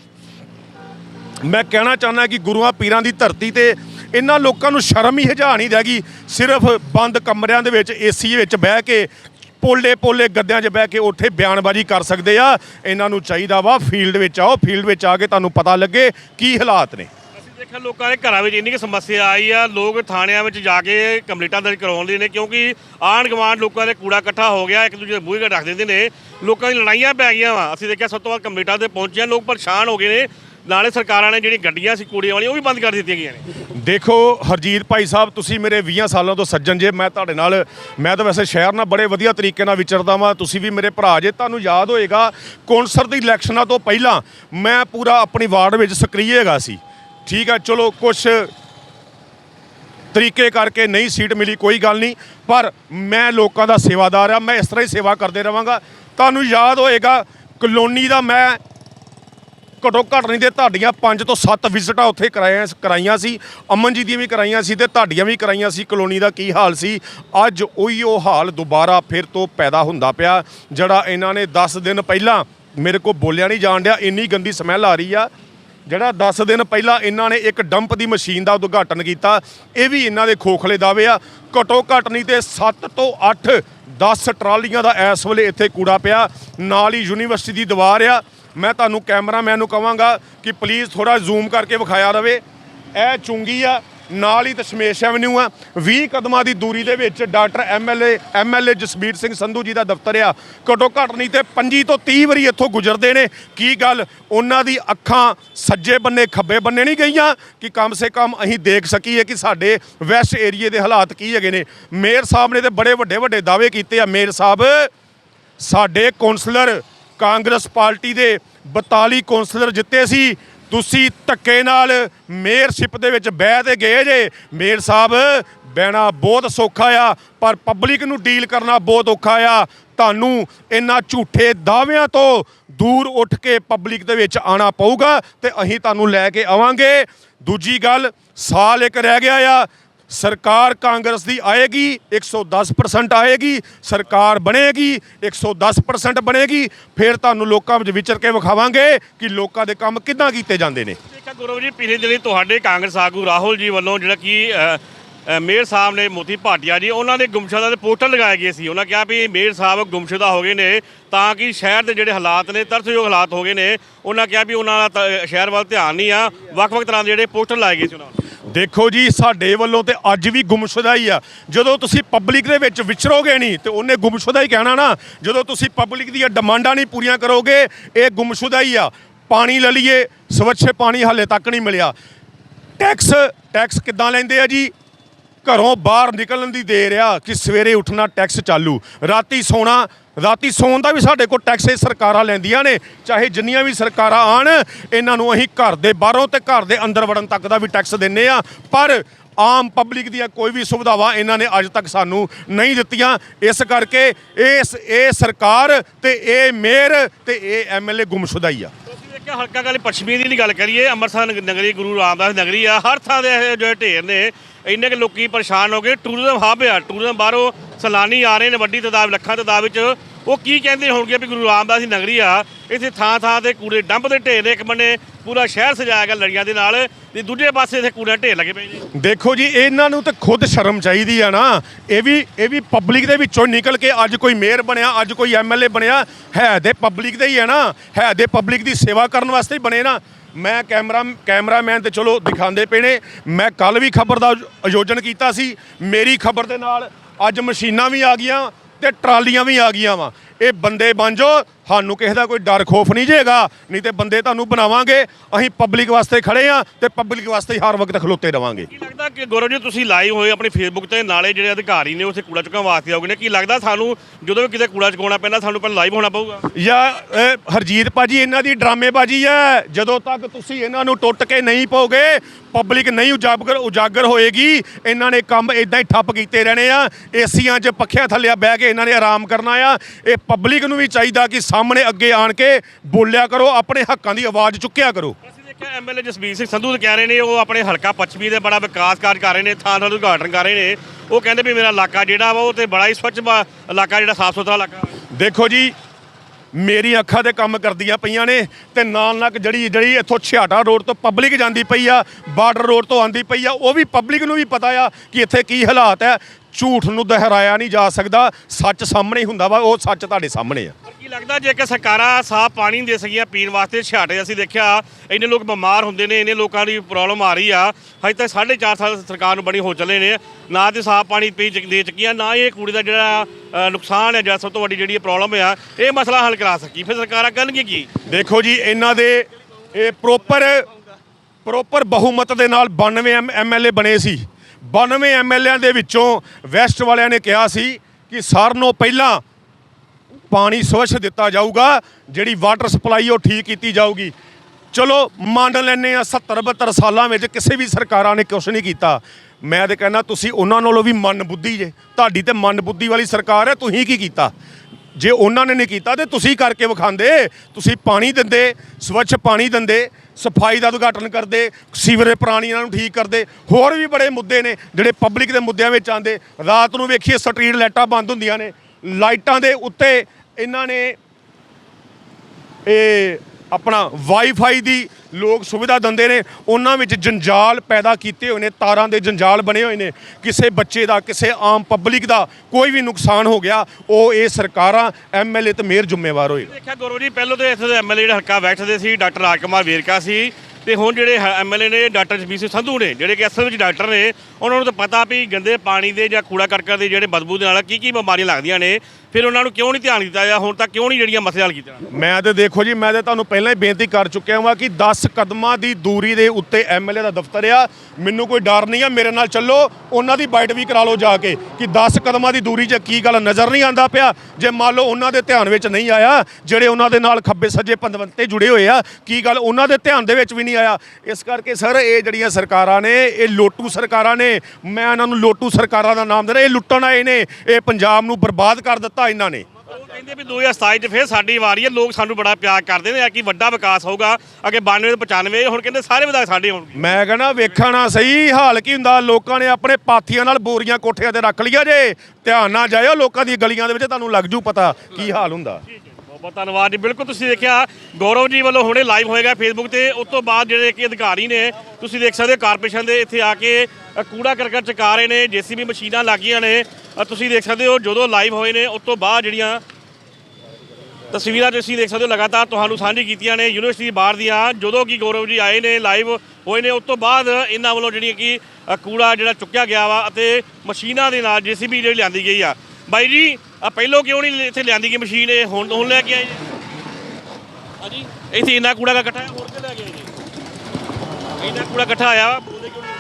ਮੈਂ ਕਹਿਣਾ ਚਾਹੁੰਦਾ ਕਿ ਗੁਰੂਆਂ ਪੀਰਾਂ ਦੀ ਧਰਤੀ ਤੇ ਇਹਨਾਂ ਲੋਕਾਂ ਨੂੰ ਸ਼ਰਮ ਹੀ ਹਜਾ ਨਹੀਂ ਰਹਿ ਸਿਰਫ ਬੰਦ ਕਮਰਿਆਂ ਦੇ ਵਿੱਚ, ਏਸੀ ਵਿੱਚ ਬਹਿ ਕੇ ਪੋਲੇ ਪੋਲੇ ਗੱਦਿਆਂ 'ਚ ਬਹਿ ਕੇ ਉੱਥੇ ਬਿਆਨਬਾਜ਼ੀ ਕਰ ਸਕਦੇ ਆ। ਇਹਨਾਂ ਨੂੰ ਚਾਹੀਦਾ ਵਾ ਫੀਲਡ ਵਿੱਚ ਆਓ, ਫੀਲਡ ਵਿੱਚ ਆ ਕੇ ਤੁਹਾਨੂੰ ਪਤਾ ਲੱਗੇ ਕੀ ਹਾਲਾਤ ਨੇ। ਅਸੀਂ ਦੇਖਿਆ ਲੋਕਾਂ ਦੇ ਘਰਾਂ ਵਿੱਚ ਇੰਨੀ ਕਿ ਸਮੱਸਿਆ ਆਈ ਆ, ਲੋਕ ਥਾਣਿਆਂ ਵਿੱਚ ਜਾ ਕੇ ਕੰਪਲੀਟਾਂ ਦਰਜ ਕਰਵਾਉਂਦੇ ਨੇ, ਕਿਉਂਕਿ ਆਂਢ ਗੁਆਂਢ ਲੋਕਾਂ ਦੇ ਕੂੜਾ ਇਕੱਠਾ ਹੋ ਗਿਆ, ਇੱਕ ਦੂਜੇ ਦੇ ਬੂਹੇ 'ਤੇ ਰੱਖ ਦਿੰਦੇ ਨੇ। ਲੋਕਾਂ ਦੀ ਲੜਾਈਆਂ ਪੈ ਗਈਆਂ ਵਾ। ਅਸੀਂ ਦੇਖਿਆ ਸਭ ਤੋਂ ਵੱਧ ਕੰਪਲੀਟਾਂ ਤੇ ਪਹੁੰਚਿਆ ਲੋਕ ਪਰੇਸ਼ਾਨ ਹੋ ਗਏ ਨੇ। ਨਾਲੇ ਸਰਕਾਰਾਂ ਨੇ ਜਿਹੜੀ ਗੱਡੀਆਂ ਸੀ ਕੂੜੇ ਵਾਲੀਆਂ, ਉਹ ਵੀ ਬੰਦ ਕਰ ਦਿੱਤੀਆਂ ਗਈਆਂ ਨੇ। ਦੇਖੋ, ਹਰਜੀਤ ਭਾਈ ਸਾਹਿਬ, ਤੁਸੀਂ ਮੇਰੇ 20 ਸਾਲਾਂ ਤੋਂ ਸੱਜਣ ਜੇ, ਮੈਂ ਤੁਹਾਡੇ ਨਾਲ, ਮੈਂ ਤਾਂ ਵੈਸੇ ਸ਼ਹਿਰ ਨਾਲ ਬੜੇ ਵਧੀਆ ਤਰੀਕੇ ਨਾਲ ਵਿਚਰਦਾ ਵਾਂ। ਤੁਸੀਂ ਵੀ ਮੇਰੇ ਭਰਾ ਜੇ, ਤੁਹਾਨੂੰ ਯਾਦ ਹੋਏਗਾ ਕੌਂਸਲ ਦੀ ਇਲੈਕਸ਼ਨਾਂ ਤੋਂ ਪਹਿਲਾਂ ਮੈਂ ਪੂਰਾ ਆਪਣੀ ਵਾਰਡ ਵਿੱਚ ਸਕਰੀਏ ਹੈਗਾ ਸੀ। ਠੀਕ ਹੈ ਚਲੋ ਕੁਝ ਤਰੀਕੇ ਕਰਕੇ ਨਹੀਂ ਸੀਟ ਮਿਲੀ, ਕੋਈ ਗੱਲ ਨਹੀਂ, ਪਰ ਮੈਂ ਲੋਕਾਂ ਦਾ ਸੇਵਾਦਾਰ ਆ, ਮੈਂ ਇਸ ਤਰ੍ਹਾਂ ਹੀ ਸੇਵਾ ਕਰਦੇ ਰਵਾਂਗਾ। ਤੁਹਾਨੂੰ ਯਾਦ ਹੋਏਗਾ, ਕਲੋਨੀ ਦਾ ਮੈਂ ਘੱਟੋ ਘੱਟ ਨਹੀਂ ਤੇ ਤੁਹਾਡੀਆਂ 5 ਤੋਂ 7 ਵਿਜ਼ਿਟਾਂ ਉੱਥੇ ਕਰਾਈਆਂ ਕਰਾਈਆਂ ਸੀ। ਅਮਨ ਜੀ ਦੀਆਂ ਵੀ ਕਰਾਈਆਂ ਸੀ ਤੇ ਤੁਹਾਡੀਆਂ ਵੀ ਕਰਾਈਆਂ ਸੀ। ਕਲੋਨੀ ਦਾ ਕੀ ਹਾਲ ਸੀ? ਅੱਜ ਉਹੀ ਉਹ ਹਾਲ ਦੁਬਾਰਾ ਫਿਰ ਤੋਂ ਪੈਦਾ ਹੁੰਦਾ ਪਿਆ, ਜਿਹੜਾ ਇਹਨਾਂ ਨੇ 10 ਦਿਨ ਪਹਿਲਾਂ ਮੇਰੇ ਕੋਲ ਬੋਲਿਆ ਨਹੀਂ ਜਾਣ ਡਿਆ, ਇੰਨੀ ਗੰਦੀ ਸਮੈਲ ਆ ਰਹੀ ਆ। ਜਿਹੜਾ 10 ਦਿਨ ਪਹਿਲਾਂ ਇਹਨਾਂ ਨੇ ਇੱਕ ਡੰਪ ਦੀ ਮਸ਼ੀਨ ਦਾ ਉਦਘਾਟਨ ਕੀਤਾ, ਇਹ ਵੀ ਇਹਨਾਂ ਦੇ ਖੋਖਲੇ ਦਾਅਵੇ ਆ। ਘਟੋ ਘੱਟ ਨਹੀਂ ਤੇ 7 ਤੋਂ 8 10 ਟਰਾਲੀਆਂ ਦਾ ਇਸ ਵੇਲੇ ਇੱਥੇ ਕੂੜਾ ਪਿਆ। ਨਾਲ ਹੀ ਯੂਨੀਵਰਸਿਟੀ ਦੀ ਦੀਵਾਰ ਆ। ਮੈਂ ਤੁਹਾਨੂੰ ਕੈਮਰਾਮੈਨ ਨੂੰ ਕਹਾਂਗਾ ਕਿ ਪਲੀਜ਼ ਥੋੜਾ ਜ਼ੂਮ ਕਰਕੇ ਵਿਖਾਇਆ ਰਵੇ। ਇਹ ਚੁੰਗੀ ਆ, ਨਾਲ ਹੀ ਦਸ਼ਮੇਸ਼ ਐਵਨਿਊ ਆ। 20 ਕਦਮਾਂ ਦੀ ਦੂਰੀ ਦੇ ਵਿੱਚ doctor MLA MLA Jasbir Singh Sandhu ji ਦਾ ਦਫ਼ਤਰ ਆ। ਘੱਟੋ ਘੱਟ ਨਹੀਂ ਤੇ 25 ਤੋਂ 30 ਵਾਰੀ ਇੱਥੋਂ ਗੁਜ਼ਰਦੇ ਨੇ। ਕੀ ਗੱਲ? ਉਹਨਾਂ ਦੀ ਅੱਖਾਂ ਸੱਜੇ ਬੰਨੇ, ਖੱਬੇ ਬੰਨੇ ਨਹੀਂ ਗਈਆਂ? ਕਿ ਕਮ ਸੇ ਕਮ ਅਸੀਂ ਦੇਖ ਸਕੀਏ ਕਿ ਸਾਡੇ ਵੈਸਟ ਏਰੀਏ ਦੇ ਹਾਲਾਤ ਕੀ ਹੈਗੇ ਨੇ। ਮੇਅਰ ਸਾਹਿਬ ਨੇ ਤੇ ਬੜੇ ਵੱਡੇ ਵੱਡੇ ਦਾਅਵੇ ਕੀਤੇ ਆ। ਮੇਅਰ ਸਾਹਿਬ, ਸਾਡੇ ਕੌਂਸਲਰ ਕਾਂਗਰਸ ਪਾਰਟੀ ਦੇ 42 ਕੌਂਸਲਰ ਜਿੱਤੇ ਸੀ। ਤੁਸੀਂ ਧੱਕੇ ਨਾਲ ਮੇਅਰਸ਼ਿਪ ਦੇ ਵਿੱਚ ਬਹਿ ਤੇ ਗਏ ਜੇ। ਮੇਅਰ ਸਾਹਿਬ, ਬਹਿਣਾ ਬਹੁਤ ਸੌਖਾ ਆ, ਪਰ ਪਬਲਿਕ ਨੂੰ ਡੀਲ ਕਰਨਾ ਬਹੁਤ ਔਖਾ ਆ। ਤੁਹਾਨੂੰ ਇਹਨਾਂ ਝੂਠੇ ਦਾਅਵਿਆਂ ਤੋਂ ਦੂਰ ਉੱਠ ਕੇ ਪਬਲਿਕ ਦੇ ਵਿੱਚ ਆਣਾ ਪਊਗਾ ਤੇ ਅਸੀਂ ਤੁਹਾਨੂੰ ਲੈ ਕੇ ਆਵਾਂਗੇ। ਦੂਜੀ ਗੱਲ, ਸਾਲ ਇੱਕ ਰਹਿ ਗਿਆ ਆ। ਸਰਕਾਰ ਕਾਂਗਰਸ ਦੀ ਆਏਗੀ 110% ਆਏਗੀ, ਸਰਕਾਰ ਬਣੇਗੀ 110% ਬਣੇਗੀ। ਫਿਰ ਤੁਹਾਨੂੰ ਲੋਕਾਂ ਵਿੱਚ ਵਿਚਰ ਕੇ ਵਿਖਾਵਾਂਗੇ ਕਿ ਲੋਕਾਂ ਦੇ ਕੰਮ ਕਿੱਦਾਂ ਕੀਤੇ ਜਾਂਦੇ ਨੇ। ਦੇਖਿਆ ਗੁਰੂ ਜੀ, ਪਿਛਲੇ ਦਿਨੀ ਤੁਹਾਡੇ ਕਾਂਗਰਸ ਆਗੂ ਰਾਹੁਲ ਜੀ ਵੱਲੋਂ ਜਿਹੜਾ ਕਿ ਮੇਅਰ ਸਾਹਿਬ ਨੇ ਮੋਤੀ ਭਾਟੀਆ ਜੀ, ਉਹਨਾਂ ਦੇ ਗੁੰਮਸ਼ੁਦਾ ਦੇ ਪੋਸਟਰ ਲਗਾਏ ਗਏ ਸੀ। ਉਹਨਾਂ ਕਿਹਾ ਵੀ ਮੇਅਰ ਸਾਹਿਬ ਗੁੰਮਸ਼ੁਦਾ ਹੋ ਗਏ ਨੇ ਤਾਂ ਕਿ ਸ਼ਹਿਰ ਦੇ ਜਿਹੜੇ ਹਾਲਾਤ ਨੇ, ਤਰਸਯੋਗ ਹਾਲਾਤ ਹੋ ਗਏ ਨੇ। ਉਹਨਾਂ ਕਿਹਾ ਵੀ ਉਹਨਾਂ ਦਾ ਤਾਂ, ਸ਼ਹਿਰ ਵੱਲ ਧਿਆਨ ਨਹੀਂ ਆ। ਵੱਖ-ਵੱਖ ਤਰ੍ਹਾਂ ਦੇ ਜਿਹੜੇ ਪੋਸਟਰ ਲਾਏ ਗਏ ਸੀ ਉਹਨਾਂ ਨੂੰ ਦੇਖੋ ਜੀ, ਸਾਡੇ ਵੱਲੋਂ ਤੇ ਅੱਜ ਵੀ ਗੁੰਮਸ਼ੁਦਾ ਹੀ ਆ। ਜਦੋਂ ਤੁਸੀਂ ਪਬਲਿਕ ਦੇ ਵਿੱਚ ਵਿਚਰੋਗੇ ਨਹੀਂ, ਤੇ ਉਹਨੇ ਗੁੰਮਸ਼ੁਦਾ ਹੀ ਕਹਿਣਾ ਨਾ, ਜਦੋਂ ਤੁਸੀਂ ਪਬਲਿਕ ਦੀਆਂ ਡਿਮਾਂਡਾਂ ਨਹੀਂ ਪੂਰੀਆਂ ਕਰੋਗੇ, ਇਹ ਗੁੰਮਸ਼ੁਦਾ ਹੀ ਆ। ਪਾਣੀ ਲੈ ਲਈਏ, ਸਵੱਛ ਪਾਣੀ ਹਾਲੇ ਤੱਕ ਨਹੀਂ ਮਿਲਿਆ। ਟੈਕਸ ਟੈਕਸ ਕਿੱਦਾਂ ਲੈਂਦੇ ਆ ਜੀ? ਘਰੋਂ ਬਾਹਰ ਨਿਕਲਣ ਦੀ ਦੇਰ ਆ ਕਿ ਸਵੇਰੇ ਉੱਠਣਾ ਟੈਕਸ ਚਾਲੂ। ਰਾਤੀ ਸੌਣਾ, ਰਾਤੀ ਸੌਣ ਦਾ ਵੀ ਸਾਡੇ ਕੋਲ ਟੈਕਸ ਇਹ ਸਰਕਾਰਾਂ ਲੈਂਦੀਆਂ ਨੇ। ਚਾਹੇ ਜਿੰਨੀਆਂ ਵੀ ਸਰਕਾਰਾਂ ਆਣ, ਇਹਨਾਂ ਨੂੰ ਅਸੀਂ ਘਰ ਦੇ ਬਾਹਰੋਂ ਤੇ ਘਰ ਦੇ ਅੰਦਰ ਵੜਨ ਤੱਕ ਦਾ ਵੀ ਟੈਕਸ ਦਿੰਨੇ ਆ। ਪਰ ਆਮ ਪਬਲਿਕ ਦੀਆਂ ਕੋਈ ਵੀ ਸੁਵਿਧਾਵਾਂ ਇਹਨਾਂ ਨੇ ਅੱਜ ਤੱਕ ਸਾਨੂੰ ਨਹੀਂ ਦਿੱਤੀਆਂ। ਇਸ ਕਰਕੇ ਇਸ, ਇਹ ਸਰਕਾਰ ਤੇ ਇਹ ਮੇਅਰ ਤੇ ਇਹ ਐਮਐਲਏ ਗੁੰਮਸ਼ੁਦਾ ਹੀ ਆ। ਦੇਖਿਆ ਹਲਕਾ ਗੱਲ ਪੱਛਮੀ ਦੀ ਨਹੀਂ ਗੱਲ ਕਰੀਏ, ਅੰਮ੍ਰਿਤਸਰ ਨਗਰੀ ਗੁਰੂ ਰਾਮਦਾਸ ਨਗਰੀ ਆ। ਹਰ ਥਾਂ ਦੇ ਇਹ ਜੋ ਢੇਰ ਨੇ ਇੰਨੇ ਕਿ ਲੋਕੀ ਪਰੇਸ਼ਾਨ ਹੋ ਗਏ। ਟੂਰਿਜ਼ਮ ਹੱਬ ਆ। ਟੂਰਿਜ਼ਮ ਬਾਹਰੋਂ ਸੈਲਾਨੀ ਆ ਰਹੇ ਨੇ ਵੱਡੀ ਤਾਦਾਦ ਲੱਖਾਂ ਤਾਦਾਦ ਵਿੱਚ। ਉਹ ਕੀ ਕਹਿੰਦੇ ਹੋਣਗੇ ਵੀ ਗੁਰੂ ਰਾਮਦਾਸ ਦੀ ਨਗਰੀ ਆ। ਇੱਥੇ ਥਾਂ ਥਾਂ ਤੇ ਕੂੜੇ ਡੰਪ ਦੇ ਢੇਰ ਨੇ। ਇੱਕ ਬੰਨੇ ਪੂਰਾ ਸ਼ਹਿਰ ਸਜਾਇਆ ਗਿਆ ਲੜੀਆਂ ਦੇ ਨਾਲ। ਤੇ ਦੂਜੇ ਪਾਸੇ ਇੱਥੇ ਕੂੜੇ ਢੇਰ ਲੱਗੇ ਪਏ ਨੇ। ਦੇਖੋ ਜੀ, ਇਹਨਾਂ ਨੂੰ ਤਾਂ ਖੁਦ ਸ਼ਰਮ ਚਾਹੀਦੀ ਆ ਨਾ। ਇਹ ਵੀ ਇਹ ਵੀ ਪਬਲਿਕ ਦੇ ਵਿੱਚੋਂ ਨਿਕਲ ਕੇ ਅੱਜ ਕੋਈ ਮੇਅਰ ਬਣਿਆ, ਅੱਜ ਕੋਈ ਐਮਐਲਏ ਬਣਿਆ, ਹੈ ਦੇ ਪਬਲਿਕ ਦੇ ਹੀ ਹੈ ਨਾ। ਹੈ ਦੇ ਪਬਲਿਕ ਦੀ ਸੇਵਾ ਕਰਨ ਵਾਸਤੇ ਹੀ ਬਣੇ ਨਾ। ਮੈਂ ਕੈਮਰਾ ਕੈਮਰਾਮੈਨ ਤੇ ਚਲੋ ਦਿਖਾਉਂਦੇ ਪਏ ਨੇ। ਮੈਂ ਕੱਲ ਵੀ ਖਬਰ ਦਾ ਆਯੋਜਨ ਕੀਤਾ ਸੀ। ਮੇਰੀ ਖਬਰ ਦੇ ਨਾਲ ਅੱਜ ਮਸ਼ੀਨਾਂ ਵੀ ਆ ਗਈਆਂ ਤੇ ਟਰਾਲੀਆਂ ਵੀ ਆ ਗਈਆਂ ਵਾ। ਇਹ ਬੰਦੇ ਬਣ ਜਾਓ ਸਾਨੂੰ ਕਿਸੇ ਦਾ ਕੋਈ ਡਰ ਖੋਫ ਨਹੀਂ ਜੇਗਾ ਨਹੀਂ ਤੇ ਬੰਦੇ ਤੁਹਾਨੂੰ ਬਣਾਵਾਂਗੇ ਅਸੀਂ ਪਬਲਿਕ ਵਾਸਤੇ ਖੜੇ ਆ ਤੇ ਪਬਲਿਕ ਵਾਸਤੇ ਹੀ ਹਰ ਵਕਤ ਖਲੋਤੇ ਰਵਾਂਗੇ। ਕੀ ਲੱਗਦਾ ਕਿ ਗੌਰਵ ਜੀ ਤੁਸੀਂ ਲਾਏ ਹੋਏ ਆਪਣੇ ਫੇਸਬੁੱਕ ਤੇ ਨਾਲੇ ਜਿਹੜੇ ਅਧਿਕਾਰੀ ਨੇ ਉੱਥੇ ਕੂੜਾ ਚੁੱਕਣ ਵਾਸਤੇ ਆਉਗੇ ਨੇ ਕੀ ਲੱਗਦਾ ਸਾਨੂੰ ਜਦੋਂ ਵੀ ਕਿਤੇ ਕੂੜਾ ਚੁਕਾਉਣਾ ਪੈਂਦਾ ਸਾਨੂੰ ਪਹਿਲਾਂ ਲਾਈਵ ਹੋਣਾ ਪਊਗਾ? ਜਾਂ ਇਹ ਹਰਜੀਤ ਭਾਜੀ ਇਹਨਾਂ ਦੀ ਡਰਾਮੇਬਾਜ਼ੀ ਹੈ। ਜਦੋਂ ਤੱਕ ਤੁਸੀਂ ਇਹਨਾਂ ਨੂੰ ਟੁੱਟ ਕੇ ਨਹੀਂ ਪਾਓਗੇ ਪਬਲਿਕ ਨਹੀਂ ਉਜਾਗਰ ਉਜਾਗਰ ਹੋਏਗੀ। ਇਹਨਾਂ ਨੇ ਕੰਮ ਇਦਾਂ ਹੀ ਠੱਪ ਕੀਤੇ ਰਹਿਣੇ ਆ। ਏਸੀਆਂ 'ਚ ਪੱਖਿਆਂ ਥੱਲੇ ਬਹਿ ਕੇ ਇਹਨਾਂ ਨੇ ਆਰਾਮ ਕਰਨਾ ਆ। ਇਹ ਪਬਲਿਕ ਨੂੰ ਵੀ ਚਾਹੀਦਾ ਕਿ ਸਾਹਮਣੇ ਅੱਗੇ ਆਣ ਕੇ ਬੋਲਿਆ ਕਰੋ ਆਪਣੇ ਹੱਕਾਂ ਦੀ ਆਵਾਜ਼ ਚੁੱਕਿਆ ਕਰੋ। ਅਸੀਂ ਦੇਖਿਆ ਐਮਐਲਏ ਜਸਬੀਰ ਸਿੰਘ ਸੰਧੂ ਤੇ ਕਹਿ ਰਹੇ ਨੇ ਉਹ ਆਪਣੇ ਹਲਕਾ ਪੱਛਮੀ ਦੇ ਬੜਾ ਵਿਕਾਸ ਕਾਰਜ ਕਰ ਰਹੇ ਨੇ ਥਾਂ ਥਾਂ ਉਦਘਾਟਨ ਕਰ ਰਹੇ ਨੇ। ਉਹ ਕਹਿੰਦੇ ਵੀ ਮੇਰਾ ਇਲਾਕਾ ਜਿਹੜਾ ਵਾ ਉਹ ਤੇ ਬੜਾ ਹੀ ਸਵੱਛ ਇਲਾਕਾ ਜਿਹੜਾ ਸਾਫ਼ ਸੁਥਰਾ ਇਲਾਕਾ ਦੇਖੋ ਜੀ ਮੇਰੀ ਅੱਖਾਂ ਦੇ ਕੰਮ ਕਰਦੀਆਂ ਪਈਆਂ ਨੇ ਤੇ ਨਾਲ ਨਾਲ ਜਿਹੜੀ ਜਿਹੜੀ ਇੱਥੋਂ ਛਿਆਟਾ ਰੋਡ ਤੋਂ ਪਬਲਿਕ ਜਾਂਦੀ ਪਈ ਆ ਬਾਰਡਰ ਰੋਡ ਤੋਂ ਆਂਦੀ ਪਈ ਆ ਉਹ ਵੀ ਪਬਲਿਕ ਨੂੰ ਵੀ ਪਤਾ ਆ ਕਿ ਇੱਥੇ ਕੀ ਹਾਲਾਤ ਹੈ। ਝੂਠ ਨੂੰ ਦੁਹਰਾਇਆ ਨਹੀਂ ਜਾ ਸਕਦਾ ਸੱਚ ਸਾਹਮਣੇ ਹੀ ਹੁੰਦਾ ਵਾ ਉਹ ਸੱਚ ਤੁਹਾਡੇ ਸਾਹਮਣੇ ਆ। ਲੱਗਦਾ ਜੇਕਰ ਸਰਕਾਰਾਂ ਸਾਫ਼ ਪਾਣੀ ਦੇ ਸਕੀਆਂ ਪੀਣ ਵਾਸਤੇ ਛਾਟੇ ਅਸੀਂ ਦੇਖਿਆ, ਇੰਨੇ ਲੋਕ ਬਿਮਾਰ ਹੁੰਦੇ ਨੇ, ਇੰਨੇ ਲੋਕਾਂ ਦੀ ਪ੍ਰੋਬਲਮ ਆ ਰਹੀ ਆ। ਹਜੇ ਤੱਕ 4.5 ਸਾਲ ਸਰਕਾਰ ਨੂੰ ਬਣੀ ਹੋ ਚੱਲੇ ਨੇ, ਨਾ ਤੇ ਸਾਫ਼ ਪਾਣੀ ਪੀ ਚ- ਦੇ ਚੁੱਕੀਆਂ, ਨਾ ਇਹ ਕੂੜੇ ਦਾ ਜਿਹੜਾ ਨੁਕਸਾਨ ਹੈ, ਜਿਹੜਾ ਸਭ ਤੋਂ ਵੱਡੀ ਜਿਹੜੀ ਪ੍ਰੋਬਲਮ ਆ, ਇਹ ਮਸਲਾ ਹੱਲ ਕਰਾ ਸਕੀ। ਫਿਰ ਸਰਕਾਰਾਂ ਕਰਨਗੇ ਕੀ? ਦੇਖੋ ਜੀ, ਇਹਨਾਂ ਦੇ, ਇਹ ਪ੍ਰੋਪਰ ਪ੍ਰੋਪਰ ਬਹੁਮਤ ਦੇ ਨਾਲ 92 ਐਮਐਲਏ ਬਣੇ ਸੀ। 92 ਐਮਐਲਏਆਂ ਦੇ ਵਿੱਚੋਂ ਵੈਸਟ ਵਾਲਿਆਂ ਨੇ ਕਿਹਾ ਸੀ ਕਿ ਸਾਰਿਆਂ ਨੂੰ ਪਹਿਲਾਂ ਪਾਣੀ ਸਵੱਛ ਦਿੱਤਾ ਜਾਊਗਾ, ਜਿਹੜੀ ਵਾਟਰ ਸਪਲਾਈ ਉਹ ਠੀਕ ਕੀਤੀ ਜਾਊਗੀ। ਚਲੋ, ਮੰਨ ਲੈਨੇ ਆ 70 72 ਸਾਲਾਂ ਵਿੱਚ ਕਿਸੇ ਵੀ ਸਰਕਾਰਾਂ ਨੇ ਕੁਝ ਨਹੀਂ ਕੀਤਾ। ਮੈਂ ਤੇ ਕਹਿੰਦਾ ਤੁਸੀਂ ਉਹਨਾਂ ਨਾਲੋਂ ਵੀ ਮਨ ਬੁੱਧੀ ਜੇ। ਤੁਹਾਡੀ ਤੇ ਮਨ ਬੁੱਧੀ ਵਾਲੀ ਸਰਕਾਰ ਹੈ, ਤੁਸੀਂ ਕੀ ਕੀਤਾ? ਜੇ ਉਹਨਾਂ ਨੇ ਨਹੀਂ ਕੀਤਾ ਤੇ ਤੁਸੀਂ ਕਰਕੇ ਵਿਖਾਉਂਦੇ। ਤੁਸੀਂ ਪਾਣੀ ਦਿੰਦੇ, ਸਵੱਛ ਪਾਣੀ ਦਿੰਦੇ, ਸਫ਼ਾਈ ਦਾ ਉਦਘਾਟਨ ਕਰਦੇ, ਸੀਵਰੇਜ ਪ੍ਰਾਣੀਆਂ ਨੂੰ ਠੀਕ ਕਰਦੇ। ਹੋਰ ਵੀ ਬੜੇ ਮੁੱਦੇ ਨੇ ਜਿਹੜੇ ਪਬਲਿਕ ਦੇ ਮੁੱਦਿਆਂ ਵਿੱਚ ਆਉਂਦੇ। ਰਾਤ ਨੂੰ ਵੇਖੀਏ ਸਟਰੀਟ ਲਾਈਟਾਂ ਬੰਦ ਹੁੰਦੀਆਂ ਨੇ। ਲਾਈਟਾਂ ਦੇ ਉੱਤੇ ਇਹਨਾਂ ਨੇ ਇਹ ਆਪਣਾ ਵਾਈਫਾਈ ਦੀ ਲੋਕ ਸੁਵਿਧਾ ਦਿੰਦੇ ਨੇ। ਉਹਨਾਂ ਵਿੱਚ ਜੰਜਾਲ ਪੈਦਾ ਕੀਤੇ ਹੋਏ ਨੇ, ਤਾਰਾਂ ਦੇ ਜੰਜਾਲ ਬਣੇ ਹੋਏ ਨੇ। ਕਿਸੇ ਬੱਚੇ ਦਾ, ਕਿਸੇ ਆਮ ਪਬਲਿਕ ਦਾ ਕੋਈ ਵੀ ਨੁਕਸਾਨ ਹੋ ਗਿਆ, ਉਹ ਇਹ ਸਰਕਾਰਾਂ ਐਮਐਲਏ ਤੇ ਮੇਅਰ ਜ਼ਿੰਮੇਵਾਰ ਹੋਏ। ਦੇਖਿਆ ਗੁਰੂ ਜੀ, ਪਹਿਲਾਂ ਤਾਂ ਇੱਥੇ ਦੇ ਐਮਐਲਏ ਜਿਹੜੇ ਹਲਕਾ ਬੈਠਦੇ ਸੀ, ਡਾਕਟਰ ਰਾਜ ਕੁਮਾਰ ਵੇਰਕਾ ਸੀ ਤੇ ਹੁਣ ਜਿਹੜੇ ਐਮਐਲਏ ਨੇ ਡਾਕਟਰ ਜਸਬੀਰ ਸਿੰਘ ਸੰਧੂ ਨੇ, ਜਿਹੜੇ ਕਿ ਅਸਲ ਵਿੱਚ ਡਾਕਟਰ ਨੇ, ਉਹਨਾਂ ਨੂੰ ਤਾਂ ਪਤਾ ਵੀ ਗੰਦੇ ਪਾਣੀ ਦੇ ਜਾਂ ਕੂੜਾ ਕਰਕਟ ਦੇ ਜਿਹੜੇ ਬਦਬੂ ਦੇ ਨਾਲ ਕੀ ਕੀ ਬਿਮਾਰੀਆਂ ਲੱਗਦੀਆਂ ਨੇ ਫਿਰ ਉਹਨਾਂ ਨੂੰ ਕਿਉਂ ਨਹੀਂ ਧਿਆਨ ਦਿੱਤਾ ਜਾਂ ਹੁਣ ਤੱਕ ਕਿਉਂ ਨਹੀਂ ਜਿਹੜੀਆਂ ਮਸਲੇ ਹੱਲ ਕੀਤੇ ਮੈਂ ਤੇ ਦੇਖੋ ਜੀ, ਮੈਂ ਤੇ ਤੁਹਾਨੂੰ ਪਹਿਲਾਂ ਹੀ ਬੇਨਤੀ ਕਰ ਚੁੱਕਿਆ ਹਾਂ ਕਿ 10 ਕਦਮਾਂ ਦੀ ਦੂਰੀ ਦੇ ਉੱਤੇ ਐਮਐਲਏ ਦਾ ਦਫ਼ਤਰ ਆ। ਮੈਨੂੰ ਕੋਈ ਡਰ ਨਹੀਂ ਆ, ਮੇਰੇ ਨਾਲ ਚੱਲੋ, ਉਹਨਾਂ ਦੀ ਬਾਈਟ ਵੀ ਕਰਾ ਲਓ ਜਾ ਕੇ ਕਿ 10 ਕਦਮਾਂ ਦੀ ਦੂਰੀ 'ਚ ਕੀ ਗੱਲ ਨਜ਼ਰ ਨਹੀਂ ਆਂਦਾ ਪਿਆ। ਜੇ ਮੰਨ ਲਓ ਉਹਨਾਂ ਦੇ ਧਿਆਨ ਵਿੱਚ ਨਹੀਂ ਆਇਆ, ਜਿਹੜੇ ਉਹਨਾਂ ਦੇ ਨਾਲ ਖੱਬੇ ਸੱਜੇ ਪੰਦਵੰਤੇ ਜੁੜੇ ਹੋਏ ਆ, ਕੀ ਗੱਲ ਉਹਨਾਂ ਦੇ ਧਿਆਨ ਦੇ ਵਿੱਚ ਵੀ ਨਹੀਂ ਆਇਆ? ਇਸ ਕਰਕੇ ਸਰ, ਇਹ ਜਿਹੜੀਆਂ ਸਰਕਾਰਾਂ ਨੇ, ਇਹ ਲੋਟੂ ਸਰਕਾਰਾਂ ਨੇ, ਮੈਂ ਇਹਨਾਂ ਨੂੰ ਲੋਟੂ ਸਰਕਾਰਾਂ ਦਾ ਨਾਮ ਦੇ ਰਿਹਾ, ਇਹ ਲੁੱਟਣ ਆਏ ਨੇ, ਇਹ ਪੰਜਾਬ ਨੂੰ ਬਰਬਾਦ ਕਰ ਦਿੱਤਾ ਇਹਨਾਂ ਨੇ? ਉਹ ਕਹਿੰਦੇ ਵੀ 2027 ਚ ਫਿਰ ਸਾਡੀ ਵਾਰੀ ਹੈ ਲੋਕ ਸਾਨੂੰ ਬੜਾ ਪਿਆਰ ਕਰਦੇ ਨੇ ਕਿ ਵੱਡਾ ਵਿਕਾਸ ਹੋਊਗਾ ਅੱਗੇ 92 ਤੋਂ 95 ਹੁਣ ਕਹਿੰਦੇ ਸਾਰੇ ਵਿਧਾਇਕ ਸਾਡੇ ਹੋਣਗੇ। ਮੈਂ ਕਹਿੰਦਾ ਵੇਖਣਾ ਸਹੀ ਹਾਲ ਕੀ ਹੁੰਦਾ ਲੋਕਾਂ ਨੇ ਆਪਣੇ ਪਾਥੀਆਂ ਨਾਲ ਬੋਰੀਆਂ ਕੋਠਿਆਂ ਤੇ ਰੱਖ ਲਿਆ ਜੇ। ਧਿਆਨ ਨਾਲ ਜਾਇਓ ਲੋਕਾਂ ਦੀ ਗਲੀਆਂ ਦੇ ਵਿੱਚ ਤੁਹਾਨੂੰ ਲੱਗ ਜੂ ਪਤਾ ਕੀ ਹਾਲ ਹੁੰਦਾ। ਬਹੁਤ ਧੰਨਵਾਦ ਜੀ। ਬਿਲਕੁਲ ਤੁਸੀਂ ਦੇਖਿਆ, ਗੌਰਵ ਜੀ ਵੱਲੋਂ ਹੁਣੇ ਲਾਈਵ ਹੋਏਗਾ ਫੇਸਬੁੱਕ ਤੇ। ਉਸ ਤੋਂ ਬਾਅਦ ਜਿਹੜੇ ਕਿ ਅਧਿਕਾਰੀ ਨੇ, ਤੁਸੀਂ ਦੇਖ ਸਕਦੇ ਹੋ ਕਾਰਪੋਰੇਸ਼ਨ ਦੇ ਇੱਥੇ ਆ ਕੇ ਕੂੜਾ ਕਰਕਟ ਚਕਾ ਰਹੇ ਨੇ, ਜੀਸੀਬੀ ਮਸ਼ੀਨਾਂ ਲੱਗੀਆਂ ਨੇ। ਤੁਸੀਂ ਦੇਖ ਸਕਦੇ ਹੋ ਜਦੋਂ ਲਾਈਵ ਹੋਏ ਨੇ, ਉਸ ਤੋਂ ਬਾਅਦ ਜਿਹੜੀਆਂ ਤਸਵੀਰਾਂ ਤੁਸੀਂ ਦੇਖ ਸਕਦੇ ਹੋ ਲਗਾਤਾਰ ਤੁਹਾਨੂੰ ਸਾਂਝੀ ਕੀਤੀਆਂ ਨੇ ਯੂਨੀਵਰਸਿਟੀ ਬਾਹਰ ਦੀਆਂ। ਜਦੋਂ ਕਿ ਗੌਰਵ ਜੀ ਆਏ ਨੇ ਲਾਈਵ ਹੋਏ ਨੇ, ਉਸ ਤੋਂ ਬਾਅਦ ਇਹਨਾਂ ਵੱਲੋਂ ਜਿਹੜੀਆਂ ਕਿ ਕੂੜਾ ਜਿਹੜਾ ਚੁੱਕਿਆ ਗਿਆ ਵਾ ਅਤੇ ਮਸ਼ੀਨਾਂ ਦੇ ਨਾਲ ਜੀਸੀਬੀ ਜਿਹੜੀ ਲਿਆਂਦੀ ਗਈ ਆ। ਬਾਈ ਜੀ ਆ ਪਹਿਲੋਂ ਕਿਉਂ ਨਹੀਂ ਇੱਥੇ ਲਿਆਂਦੀ ਗਈ ਮਸ਼ੀਨ ਇਹ? ਹੁਣ ਹੁਣ ਲੈ ਕੇ ਆਏ ਜੀ। ਹਾਂਜੀ ਇੱਥੇ ਇੰਨਾ ਕੂੜਾ ਇਕੱਠਾ ਹੈ ਹੋਰ ਤੇ ਲੈ ਕੇ ਆਏ ਜੀ। ਇੰਨਾ ਕੂੜਾ ਇਕੱਠਾ ਆਇਆ ਵਾ ਬੋਲਦੇ ਕਿਉਂ ਨਹੀਂ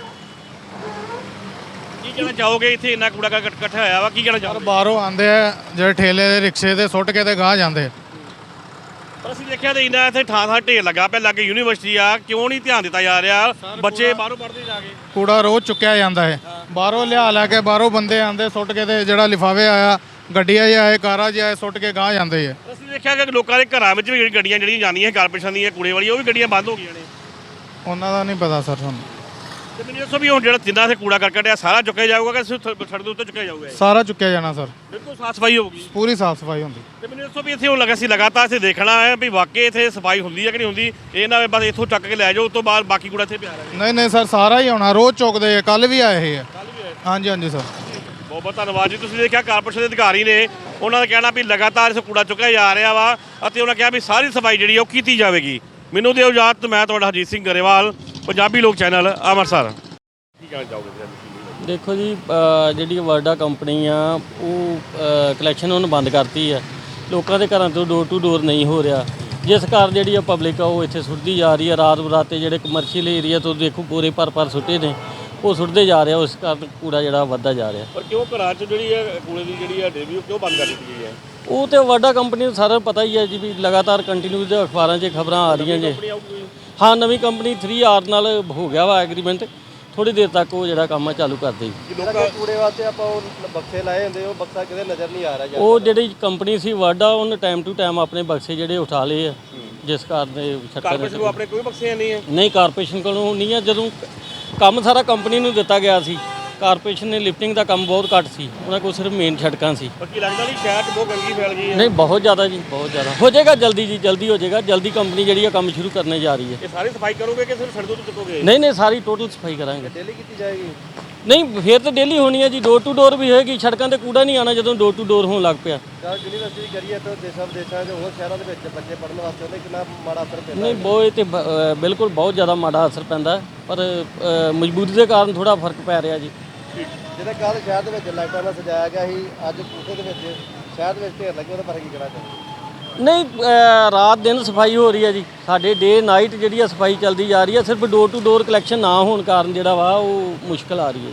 ਕੀ ਕਹਿਣਾ ਚਾਹੋਗੇ ਇੱਥੇ ਇੰਨਾ ਕੂੜਾ ਇਕੱਠ- ਇਕੱਠਾ ਹੋਇਆ ਵਾ? ਕੀ ਕਹਿਣਾ ਚਾਹੋਗੇ? ਬਾਹਰੋਂ ਆਉਂਦੇ ਆ ਜਿਹੜੇ ਠੇਲੇ ਦੇ ਰਿਕਸ਼ੇ ਤੇ ਸੁੱਟ ਕੇ ਤੇ ਗਾਹ ਜਾਂਦੇ ਪਰ ਅਸੀਂ ਦੇਖਿਆ ਤੇ ਇੰਨਾ ਇੱਥੇ ਥਾਂ ਥਾਂ ਢੇਰ ਲੱਗਾ ਪਿਆ ਲੱਗੇ ਯੂਨੀਵਰਸਿਟੀ ਆ ਕਿਉਂ ਨਹੀਂ ਧਿਆਨ ਦਿੱਤਾ ਜਾ ਰਿਹਾ? ਬੱਚੇ ਬਾਹਰੋਂ ਪੜ੍ਹਦੇ ਜਾ ਕੇ। ਕੂੜਾ ਰੋਜ਼ ਚੁੱਕਿਆ ਜਾਂਦਾ ਹੈ। ਬਾਹਰੋਂ ਲਿਆ ਲੈ ਕੇ ਬਾਹਰੋਂ ਬੰਦੇ ਆਉਂਦੇ ਸੁੱਟ ਕੇ ਤੇ ਜਿਹੜਾ ਲਿਫਾਵੇ ਆਇਆ ਗੱਡੀਆਂ 'ਚ ਆਏ ਕਾਰਾਂ 'ਚ ਆਏ ਸੁੱਟ ਕੇ ਗਾਹ ਜਾਂਦੇ ਆ। ਅਸੀਂ ਦੇਖਿਆ ਕਿ ਲੋਕਾਂ ਦੇ ਘਰਾਂ ਵਿੱਚ ਵੀ ਗੱਡੀਆਂ ਜਿਹੜੀਆਂ ਜਾਂਦੀਆਂ ਕਾਰਪੋਰੇਸ਼ਨ ਦੀਆਂ ਕੂੜੇ ਵਾਲੀ ਉਹ ਵੀ ਗੱਡੀਆਂ ਬੰਦ ਹੋ ਗਈਆਂ ਨੇ। ਉਹਨਾਂ ਦਾ ਨਹੀਂ ਪਤਾ ਸਰ ਸਾਨੂੰ। ਤੇ ਮੈਨੂੰ ਦੱਸੋ ਵੀ ਹੁਣ ਜਿਹੜਾ ਜਿੰਨਾ ਇੱਥੇ ਕੂੜਾ ਕਰਕਟ ਆ ਸਾਰਾ ਚੁੱਕਿਆ ਜਾਊਗਾ ਕਿ ਸਿਰਫ ਸੜਕ ਦੇ ਉੱਤੇ ਚੁੱਕਿਆ ਜਾਊਗਾ ਇਹ? ਸਾਰਾ ਚੁੱਕਿਆ ਜਾਣਾ ਸਰ। ਬਿਲਕੁਲ ਸਾਫ਼ ਸਫ਼ਾਈ ਹੋਊਗੀ। ਪੂਰੀ ਸਾਫ਼ ਸਫ਼ਾਈ ਹੁੰਦੀ। ਤੇ ਮੈਨੂੰ ਦੱਸੋ ਵੀ ਇੱਥੇ ਹੁਣ ਲੱਗਾ ਸੀ ਲਗਾਤਾਰ ਅਸੀਂ ਦੇਖਣਾ ਹੈ ਵੀ ਵਾਕਈ ਇੱਥੇ ਸਫ਼ਾਈ ਹੁੰਦੀ ਹੈ ਕਿ ਨਹੀਂ ਹੁੰਦੀ? ਇਹ ਨਾ ਬਸ ਇੱਥੋਂ ਚੱਕ ਕੇ ਲੈ ਜਾਓ ਉਸ ਤੋਂ ਬਾਅਦ ਬਾਕੀ ਕੂੜਾ ਇੱਥੇ ਪਿਆ ਰਹੇ। ਨਹੀਂ ਨਹੀਂ ਸਰ ਸਾਰਾ ਹੀ ਆਉਣਾ ਰੋਜ਼ ਚੁੱਕਦੇ ਆ ਕੱਲ ਵੀ ਆਏ ਇਹ ਆ। ਹਾਂਜੀ ਹਾਂਜੀ ਸਰ। ਬਹੁਤ ਬਹੁਤ ਧੰਨਵਾਦ ਜੀ। ਤੁਸੀਂ ਦੇਖਿਆ ਕਾਰਪੋਰੇਸ਼ਨ ਦੇ ਅਧਿਕਾਰੀ ਨੇ ਉਹਨਾਂ ਦਾ ਕਹਿਣਾ ਵੀ ਲਗਾਤਾਰ ਇਸ ਕੂੜਾ ਚੁੱਕਿਆ ਜਾ ਰਿਹਾ ਵਾ ਅਤੇ ਉਹਨਾਂ ਕਿਹਾ ਵੀ ਸਾਰੀ ਸਫ਼ਾਈ ਜਿਹੜੀ ਆ ਉਹ ਕੀਤੀ ਜਾਵੇਗੀ। ਮੈਨੂੰ ਦਿਓ ਇਜਾਜ਼ਤ ਮੈਂ ਤੁਹਾਡਾ ਹਰਜੀਤ ਸਿੰਘ ਗਰੇਵਾਲ ਪੰਜਾਬੀ ਲੋਕ ਚੈਨਲ ਅੰਮ੍ਰਿਤਸਰ। ਕੀ ਕਹਿਣਾ ਚਾਹੋਗੇ ਦੇਖੋ ਜੀ ਜਿਹੜੀ ਵਰਡਾ ਕੰਪਨੀ ਆ ਉਹ ਕਲੈਕਸ਼ਨ ਉਹਨੂੰ ਬੰਦ ਕਰਤੀ ਆ। ਲੋਕਾਂ ਦੇ ਘਰਾਂ ਤੋਂ ਡੋਰ ਟੂ ਡੋਰ ਨਹੀਂ ਹੋ ਰਿਹਾ। ਜਿਸ ਕਾਰਨ ਜਿਹੜੀ ਆ ਪਬਲਿਕ ਆ ਉਹ ਇੱਥੇ ਸੁੱਟਦੀ ਜਾ ਰਹੀ ਆ। ਰਾਤ ਬਰਾਤੇ ਜਿਹੜੇ ਕਮਰਸ਼ੀਅਲ ਏਰੀਆ ਤੋਂ ਦੇਖੋ ਪੂਰੇ ਭਰ ਭਰ ਸੁੱਟੇ ਨੇ। ਉਹ ਸੁੱਟਦੇ ਜਾ ਰਿਹਾ ਉਸ ਕਾਰਨ ਕੂੜਾ ਜਿਹੜਾ ਵੱਧਦਾ ਜਾ ਰਿਹਾ। ਪਰ ਕਿਉਂ ਘਰਾਂ 'ਚ ਜਿਹੜੀ ਹੈ ਕੂੜੇ ਦੀ ਜਿਹੜੀ ਹੈ ਡੇਵੀ ਕਿਉਂ ਬੰਦ ਕਰ ਦਿੱਤੀ ਗਈ ਹੈ? ਉਹ ਤੇ ਵਰਡਾ ਕੰਪਨੀ ਨੂੰ ਸਾਰਾ ਪਤਾ ਹੀ ਹੈ ਜੀ ਵੀ ਲਗਾਤਾਰ ਕੰਟੀਨਿਊ ਦੇ ਅਖਬਾਰਾਂ 'ਚ ਖਬਰਾਂ ਆ ਰਹੀਆਂ ਜੇ। ਹਾਂ ਨਵੀਂ ਕੰਪਨੀ 3R ਨਾਲ ਹੋ ਗਿਆ ਵਾ ਐਗਰੀਮੈਂਟ ਥੋੜੀ ਦੇਰ ਤੱਕ ਉਹ ਜਿਹੜਾ ਕੰਮ ਆ ਚਾਲੂ ਕਰ ਦੇਗੀ। ਜਿਹੜਾ ਕਿ ਕੂੜੇ ਵਾਸਤੇ ਆਪਾਂ ਉਹ ਬਕਸੇ ਲਾਏ ਹੁੰਦੇ ਉਹ ਬਕਸਾ ਕਿਤੇ ਨਜ਼ਰ ਨਹੀਂ ਆ ਰਿਹਾ ਜਾਂ ਉਹ ਜਿਹੜੀ ਕੰਪਨੀ ਸੀ ਵਾਡਾ ਉਹਨੇ ਟਾਈਮ ਟੂ ਟਾਈਮ ਆਪਣੇ ਬਕਸੇ ਜਿਹੜੇ ਉਠਾ ਲਏ ਆ। ਜਿਸ ਕਾਰਨ ਇਹ ਦੇ ਕਾਰਪੋਰੇਸ਼ਨ ਕੋਲ ਆਪਣੇ ਕੋਈ ਬਕਸੇ ਨਹੀਂ ਹੈ? ਨਹੀਂ ਕਾਰਪੋਰੇਸ਼ਨ ਕੋਲੋਂ ਨਹੀਂ ਆ ਜਦੋਂ ਕੰਮ ਸਾਰਾ ਕੰਪਨੀ ਨੂੰ ਦਿੱਤਾ ਗਿਆ ਸੀ। ਕਾਰਪੋਰੇਸ਼ਨ ਨੇ ਲਿਫਟਿੰਗ ਦਾ ਕੰਮ ਬਹੁਤ ਘੱਟ ਸੀ। ਉਹਨਾਂ ਕੋਲ ਸਿਰਫ ਮੇਨ ਸੜਕਾਂ ਸੀ। ਪਰ ਕੀ ਲੱਗਦਾ ਨਹੀਂ ਸ਼ਹਿਰ 'ਚ ਬਹੁਤ ਗੰਦਗੀ ਫੈਲ ਗਈ ਹੈ। ਨਹੀਂ ਬਹੁਤ ਜ਼ਿਆਦਾ ਜੀ ਬਹੁਤ ਜ਼ਿਆਦਾ। ਹੋ ਜਾਏਗਾ ਜਲਦੀ ਜੀ ਜਲਦੀ ਹੋ ਜਾਏਗਾ। ਜਲਦੀ ਕੰਪਨੀ ਜਿਹੜੀ ਆ ਕੰਮ ਸ਼ੁਰੂ ਕਰਨੇ ਜਾ ਰਹੀ ਹੈ। ਇਹ ਸਾਰੀ ਸਫ਼ਾਈ ਕਰੋਗੇ ਕਿ ਸਿਰਫ ਸੜਕੋਂ ਤੋਂ ਚੁੱਕੋਗੇ? ਨਹੀਂ ਨਹੀਂ ਸਾਰੀ ਟੋਟਲ ਸਫ਼ਾਈ ਕਰਾਂਗੇ। ਡੇਲੀ ਕੀਤੀ ਜਾਏਗੀ? ਨਹੀਂ ਫੇਰ ਤਾਂ ਡੇਲੀ ਹੋਣੀ ਹੈ ਜੀ ਡੋਰ ਟੂ ਡੋਰ ਵੀ ਹੋਏਗੀ ਸੜਕਾਂ ਤੇ ਕੂੜਾ ਨਹੀਂ ਆਣਾ ਜਦੋਂ ਡੋਰ ਟੂ ਡੋਰ ਹੋਣ ਲੱਗ ਪਿਆ। ਜਾਂ ਯੂਨੀਵਰਸਿਟੀ ਦੀ ਕਰੀਏ ਤਾਂ ਦੇਸ਼ਾਂ ਵਿਦੇਸ਼ਾਂ 'ਚ ਹੋਰ ਸ਼ਹਿਰਾਂ ਦੇ ਵਿੱਚ ਬੱਚੇ ਪੜ੍ਹਨ ਵਾਸਤੇ ਉਹਦੇ ਕਿੰਨਾ ਮਾੜਾ ਅਸਰ ਪੈਂਦਾ ਨਹੀਂ ਬਹੁਤ ਇਹ ਤੇ ਬ- ਬਿਲਕੁਲ ਬਹੁਤ ਜ਼ਿਆਦਾ ਮਾੜਾ ਅਸਰ ਪੈਂਦਾ ਹੈ, ਪਰ ਮਜਬੂਰੀ ਦੇ ਕਾਰਨ ਥੋੜਾ ਫ਼ਰਕ ਪੈ ਰਿਹਾ ਜੀ। ਜਿਹੜਾ ਕੱਲ ਸ਼ਹਿਰ ਦੇ ਵਿੱਚ ਲਾਈਟਾਂ ਨਾਲ ਸਜਾਇਆ ਗਿਆ ਸੀ ਅੱਜ ਕੂਟੇ ਦੇ ਵਿੱਚ ਸ਼ਹਿਰ ਦੇ ਵਿੱਚ ਢੇਰ ਲੱਗੇ ਉਹਦੇ ਬਾਰੇ ਕੀ ਕਹਿਣਾ ਚਾਹੁੰਦੇ ਨਹੀਂ ਅ, ਰਾਤ ਦਿਨ ਸਫ਼ਾਈ ਹੋ ਰਹੀ ਹੈ ਜੀ। ਸਾਡੇ ਡੇ ਨਾਈਟ ਜਿਹੜੀ ਆ ਸਫ਼ਾਈ ਚੱਲਦੀ ਜਾ ਰਹੀ ਹੈ ਸਿਰਫ ਡੋਰ ਟੂ ਡੋਰ ਕਲੈਕਸ਼ਨ ਨਾ ਹੋਣ ਕਾਰਨ ਜਿਹੜਾ ਵਾ ਉਹ ਮੁਸ਼ਕਲ ਆ ਰਹੀ ਹੈ